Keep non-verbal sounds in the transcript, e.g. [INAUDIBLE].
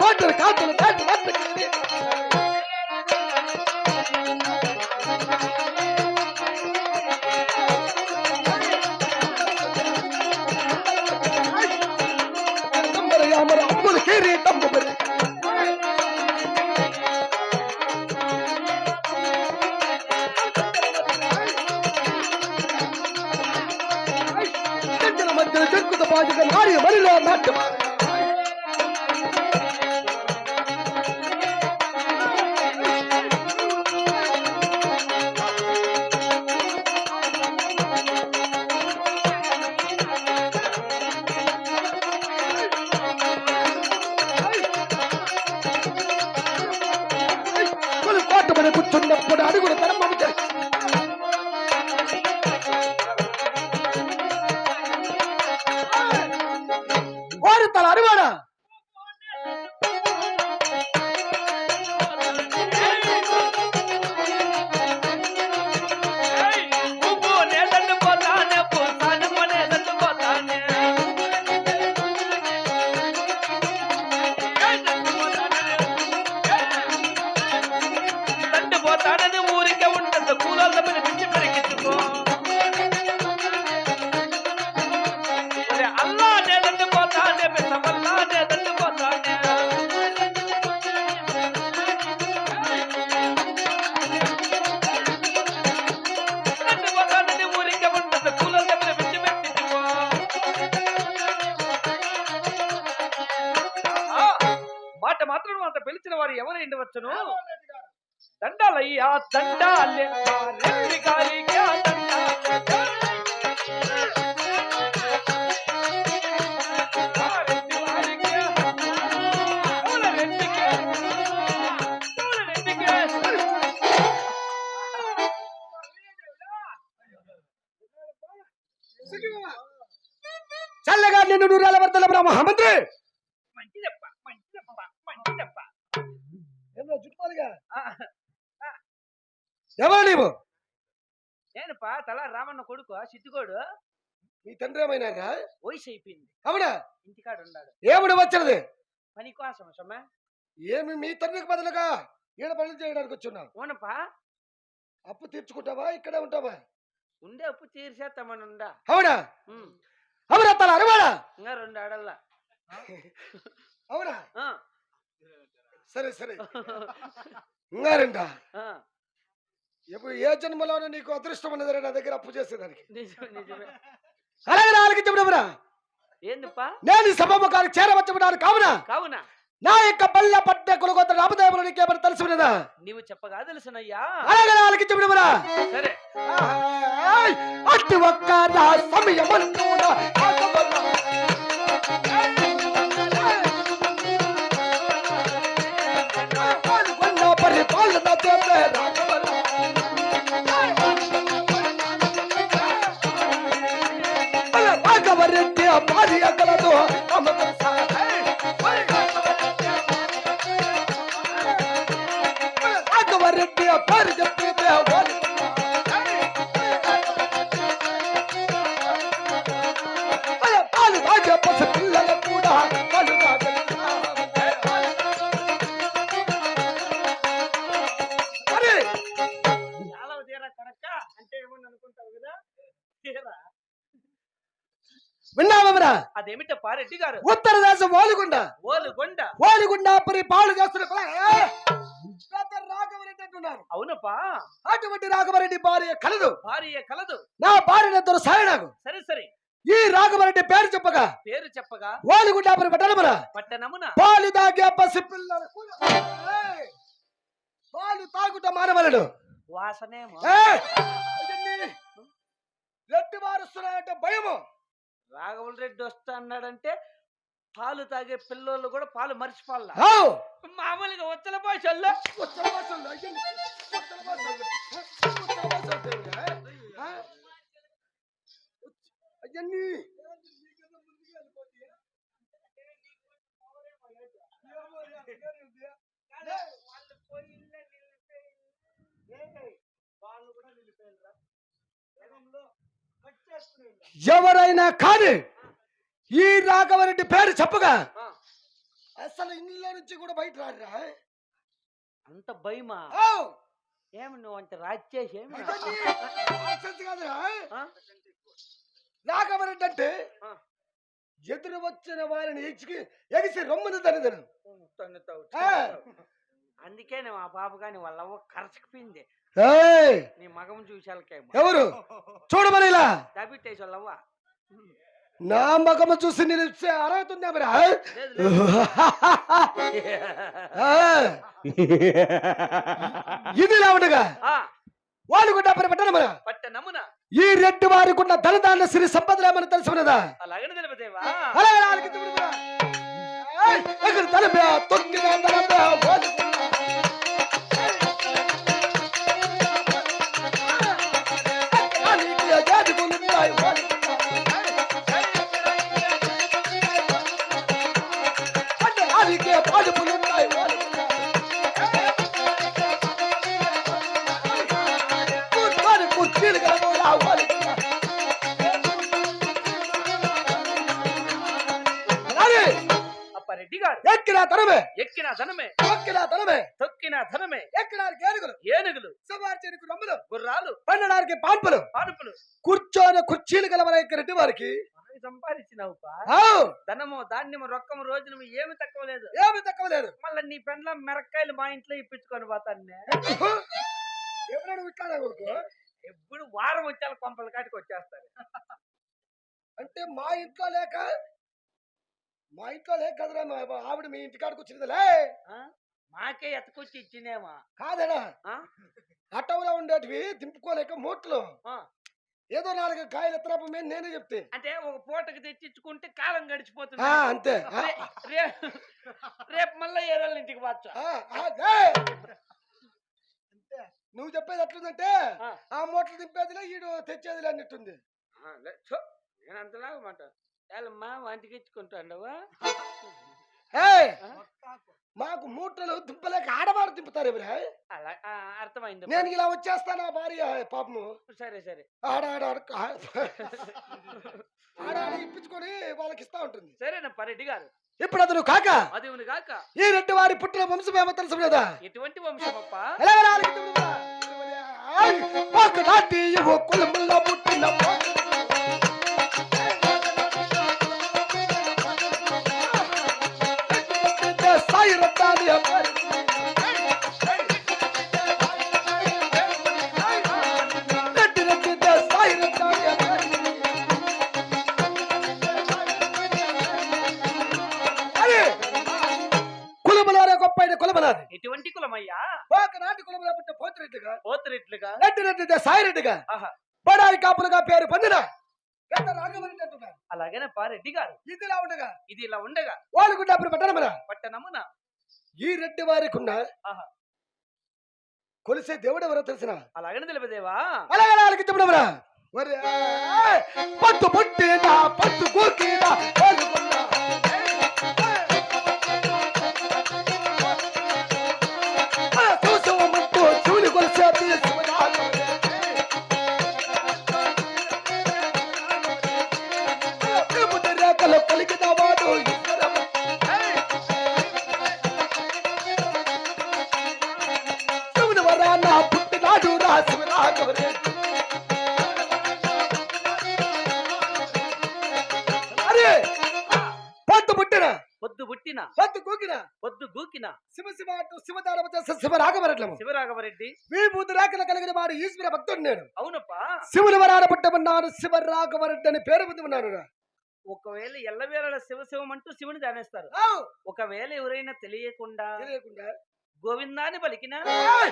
காத்துல காத்துல காத்துல ஒரு கிரீட்டம் குமரி பாஜக நாடு மருள நாட்டு కూర్చున్నప్పుడు అడుగుడు తరమము చేసి వారు పిలిచిన వారు ఎవరు ఉండవచ్చును దండాలయ్యా దండాలే. నిన్ను నూరాల వర్తల బ్రహ్మమంత్రి ఎవరు నీవు? నేనుపా తల రామన్న కొడుకు సిద్ధిగోడు మీ తండ్రి ఏమైనాక? వయసు అయిపోయింది. అవునా? ఇంటికాడ ఉన్నాడు ఏమిటి వచ్చినది పని కోసం సొమ్మ? ఏమి మీ తండ్రికి బదులుగా ఈడ పనులు చేయడానికి వచ్చున్నావు? ఓనపా అప్పు తీర్చుకుంటావా? ఇక్కడే ఉంటావా? ఉండే అప్పు తీర్చేస్తామని ఉండా అవునా అవునా తల అరవాడా ఇంకా రెండు ఆడల్లా. అవునా ఆ, సరే సరే. ఇంగారంట ఆ, ఎప్పుడు ఏ జన్మలోనే నీకు అదృష్టం ఉన్నది నా దగ్గర అప్పు చేసేదానికి. నిజమే నిజమే. అలాగే చెప్పుడవురా ఏందిప్పా? నేను సభాముఖానికి చేరవచ్చుకున్నాను కావున? కావున? నా యొక్క పల్లె పట్ట కొలగొత్త రామదేవులు నీకేమైనా తెలుసు ఉన్నదా నీవు చెప్పగా తెలుసునయ్యా అలాగే నాలుగు చెప్పుడవురా సరే! అట్టి ఒక్క నా పరిపాలన చేసే విన్నావరా అదేమిటప్పా రెడ్డి గారు? ఉత్తర దేశం ఓలుగుండ. ఓలు కొండ ఓలుగుండ. పరి పాలు చేస్తున్న! పెద్ద రాఘవరెడ్డి అంటున్నారు అవునప్పా. అటువంటి రాఘవరెడ్డి భార్య కలదు. భార్య కలదు. నా భార్య ఇద్దరు సాయడాగు సరే సరే. ఈ రాఘవరెడ్డి పేరు చెప్పగా పేరు చెప్పగా? ఓలుగుండ పరి పట్టణమున పట్టణమున? పాలు తాగే పసి పిల్లలు! పాలు తాగుట మానవలడు వాసనేమో? రెడ్డి వారుస్తున్నాయంటే భయము. రాఘవుల రెడ్డి వస్తా అన్నాడంటే పాలు తాగే పిల్లలు కూడా పాలు మర్చిపోవాలా? మామూలుగా ఉత్తల భాషల్లో? ఎవరైనా కాదు ఈ రాఘవరెడ్డి పేరు చెప్పగా. అసలు ఇంట్లో నుంచి కూడా బయట రారా? అంత భయమా! ఏమి నువ్వు అంత అవన్నీ nonsense కాదురా. రాఘవరెడ్డి అంటే. ఎదురు వచ్చిన వారిని ఎచ్చికి ఎగిసి రొమ్మున తనిదను. అందుకే నువ్వు ఆ పాప కానీ వాళ్ళ కరచకపోయింది! నీ మగం చూసాలకేమో ఎవరు? [LAUGHS] చూడమని ఇలా. డబ్బిట్టేసి నా మగము చూసి నేను అర్హత ఉందా మరి. ఇది ఆ, వాళ్ళు కూడా పట్టడం మన పట్ట నమ్మున ఈ రెడ్డి వారికి ఉన్న ధనదాన సిరి సంపదలేమని తెలుసుకున్నదా? అలాగనే తెలిపదేవా అలాగే తొక్కిన తలపే? ధనమే. తొక్కిన తనమే తొక్కిన ధనమే. ఎక్కడానికి ఏనుగులు? ఏనుగులు. సమాచారికి రమ్ములు. గుర్రాలు. పండడానికి పాన్పులు. పానుపులు. కూర్చొని కుర్చీలు గలవరైక రెడ్డి వారికి. సంపాదించినావు! ధనము ధాన్యము రొక్కము రోజునము ఏమి తక్కువ లేదు. ఏమీ తక్కువ లేదు. మళ్ళీ నీ పెండ్ల మిరక్కాయలు మా ఇంట్లో ఇప్పించుకొని పోతాను ఎప్పుడు వారం వచ్చాలి కొంపల కాటికి వచ్చేస్తారు అంటే మా ఇంట్లో లేక మా ఇంట్లో లేక కదరా మా ఆవిడ మీ ఇంటికాడికి వచ్చినదిలే ఆ? మాకే ఎతకొచ్చి ఇచ్చినేమా. కాదడా ఆ? అటవులో ఉండేటివి దింపుకోలేక మూట్లు. ఏదో నాలుగు కాయలు ఎత్తరాప మీద నేనే చెప్తే. అంటే ఒక పూటకి తెచ్చించుకుంటే కాలం గడిచిపోతుంది. అంతే. రేపు మళ్ళీ ఏ రోజుల ఇంటికి వచ్చు ఆ, ఆ, ఏయ్! అంతే. నువ్వు చెప్పేది ఎట్లుందంటే ఆ. మూటలు దింపేదిలే ఈడు తెచ్చేదిలే అన్నట్టుంది. నేను అంతలాగా మాకు మూటలు దింపలేక ఆడవారు దింపుతారు ఎవరే అలా ఆ, అర్థమైంది నేను ఇలా వచ్చేస్తాను ఆ భార్య పాపము. సరే సరే. ఆడ ఆడ ఆడ [LAUGHS] ఆడ ఆడ ఇప్పించుకొని వాళ్ళకి ఇస్తా ఉంటుంది. సరేనప్ప రెడ్డి గారు. ఇప్పుడు అతను కాక. అదేవుని కాక? ఈ రెడ్డి వారి పుట్టిన వంశం ఏమో తెలుసు కదా ఎటువంటి వంశమప్ప? పుట్టిన సాయి ఎటువంటి కులమయ్యా ఒకనాటి కులంలో పుట్టిన పోతిరెడ్డిగా పోతురెట్లుగా రెడ్డి రెడ్డి సాయిరెడ్డిగా ఆహా బడారి కాపులుగా పేరు పొందిన పెద్ద రాఘవరెడ్డి అంటున్నారు అలాగేనప్ప రెడ్డి గారు ఇదిలా ఉండగా ఇది ఇలా ఉండగా వాళ్ళు కూడా అప్పుడు పట్టణమన పట్టణమున ఈ రెడ్డి వారికి ఉన్న కొలిసే దేవుడు ఎవరో తెలిసిన? అలాగనే తెలిపదేవా? అలాగే వాళ్ళకి చెప్పడమరా మరి పట్టు పుట్టిన పట్టు కూకిన వరాన పుట్టినాడు రా. శివరాఘవరే అరే పట్టు పుట్టిన పొద్దు పుట్టిన పట్టు కూకిన పొద్దు గూకిన శివ శివ అంటూ శివదారమ చేసే శివరాఘవరట్లము శివరాఘవరెడ్డి. విభూతి రేఖలు కలిగిన వాడు ఈశ్వర భక్తుడు నేను. అవునప్ప. శివుని వరాన పుట్టమన్నాను శివరాఘవరెడ్డి అని పేరు పొంది ఉన్నాను ఒకవేళ ఎల్లవేళ శివ శివమంటూ శివుని ధ్యానిస్తారు ఒకవేళ ఎవరైనా తెలియకుండా తెలియకుండా గోవిందాన్ని పలికినా ఏయ్!